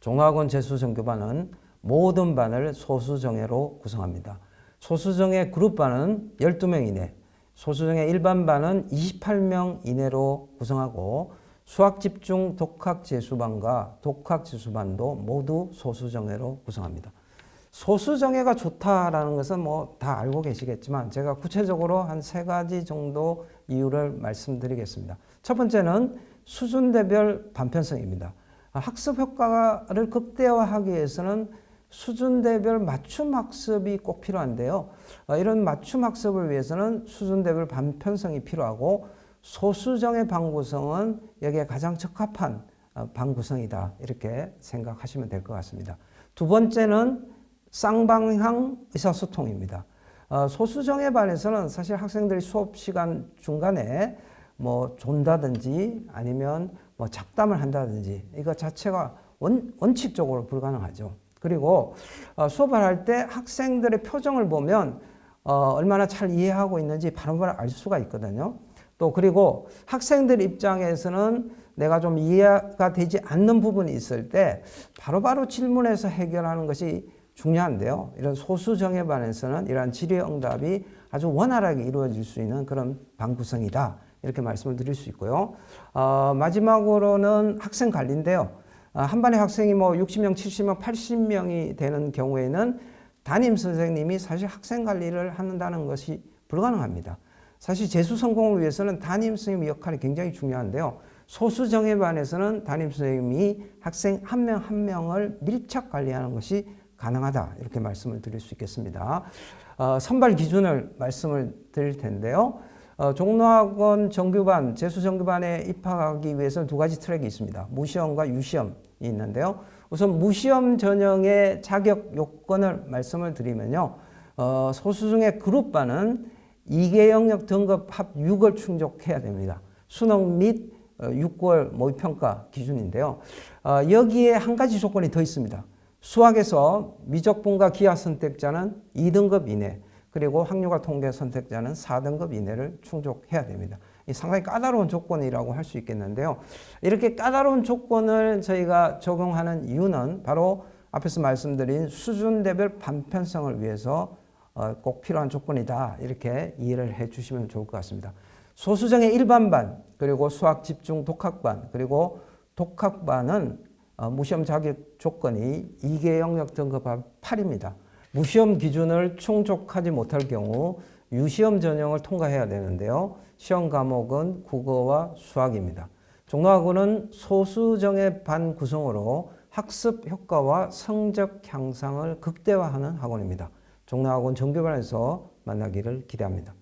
종합원 재수정규반은 모든 반을 소수정예로 구성합니다. 소수정예 그룹반은 12명 이내, 소수정예 일반반은 28명 이내로 구성하고 수학집중 독학재수반과 독학재수반도 모두 소수정예로 구성합니다. 소수정예가 좋다라는 것은 뭐 다 알고 계시겠지만 제가 구체적으로 한 세 가지 정도 이유를 말씀드리겠습니다. 첫 번째는 수준대별 반편성입니다. 학습 효과를 극대화하기 위해서는 수준대별 맞춤 학습이 꼭 필요한데요. 어, 이런 맞춤 학습을 위해서는 수준대별 반편성이 필요하고 소수정의 방구성은 여기에 가장 적합한 어, 방구성이다. 이렇게 생각하시면 될 것 같습니다. 두 번째는 쌍방향 의사소통입니다. 어, 소수정예 반에서는 사실 학생들이 수업 시간 중간에 뭐 존다든지 아니면 뭐 잡담을 한다든지 이거 자체가 원, 원칙적으로 불가능하죠. 그리고 어, 수업을 할 때 학생들의 표정을 보면 어, 얼마나 잘 이해하고 있는지 바로바로 알 수가 있거든요. 또 그리고 학생들 입장에서는 내가 좀 이해가 되지 않는 부분이 있을 때 바로바로 질문해서 해결하는 것이 중요한데요. 이런 소수 정예 반에서는 이러한 질의 응답이 아주 원활하게 이루어질 수 있는 그런 방구성이다. 이렇게 말씀을 드릴 수 있고요. 어, 마지막으로는 학생 관리인데요. 어, 한 반의 학생이 뭐 60명, 70명, 80명이 되는 경우에는 담임 선생님이 사실 학생 관리를 한다는 것이 불가능합니다. 사실 재수 성공을 위해서는 담임 선생님 역할이 굉장히 중요한데요. 소수 정예 반에서는 담임 선생님이 학생 한 명한 명을 밀착 관리하는 것이 가능하다 이렇게 말씀을 드릴 수 있겠습니다. 어, 선발 기준을 말씀을 드릴 텐데요. 어, 종로학원 정규반, 재수 정규반에 입학하기 위해서는 두 가지 트랙이 있습니다. 무시험과 유시험이 있는데요. 우선 무시험 전형의 자격 요건을 말씀을 드리면요. 어, 소수 중에 그룹반은 2개 영역 등급 합 6을 충족해야 됩니다. 수능 및 6개월 모의평가 기준인데요. 어, 여기에 한 가지 조건이 더 있습니다. 수학에서 미적분과 기하 선택자는 2등급 이내, 그리고 학력과 통계 선택자는 4등급 이내를 충족해야 됩니다. 이 상당히 까다로운 조건이라고 할 수 있겠는데요. 이렇게 까다로운 조건을 저희가 적용하는 이유는 바로 앞에서 말씀드린 수준대별 반편성을 위해서 어, 꼭 필요한 조건이다. 이렇게 이해를 해 주시면 좋을 것 같습니다. 소수정의 일반반, 그리고 수학 집중 독학반, 그리고 독학반은 어, 무시험 자격 조건이 2개 영역 등급 합 8입니다. 무시험 기준을 충족하지 못할 경우 유시험 전형을 통과해야 되는데요. 시험 과목은 국어와 수학입니다. 종로학원은 소수정의 반 구성으로 학습 효과와 성적 향상을 극대화하는 학원입니다. 종로학원 정규반에서 만나기를 기대합니다.